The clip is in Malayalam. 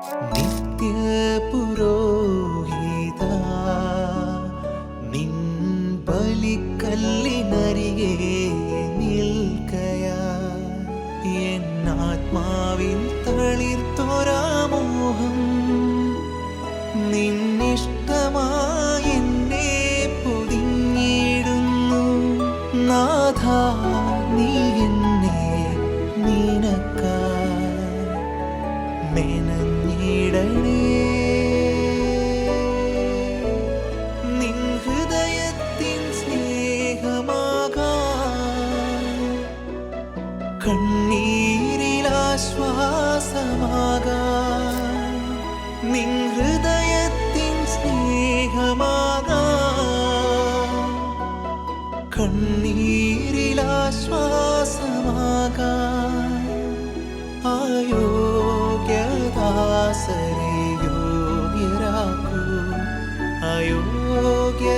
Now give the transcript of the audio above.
നിത്യപുരോഹിത നിൻ ബലിക്കല്ലിനരികെ നിൽക്കയാ എന്നാത്മാവിൽ തളിർത്തൊരാമോഹം നിന്നിഷ്ടമായി എന്നെ പൊതിഞ്ഞിടുന്നു. നാഥ നീ എന്നെ നിനക്കായി മെനഞ്ഞിടണേ നിൻ ഹൃദയത്തിൻ സ്നേഹമാകാം കണ്ണീരിലാശ്വാസമാകാം നിൻ ഹൃദയത്തിൻ സ്നേഹമാകാം കണ്ണീരിലാശ്വാസമാകാം അയോഗ്യദാസരെ योग्यतासरे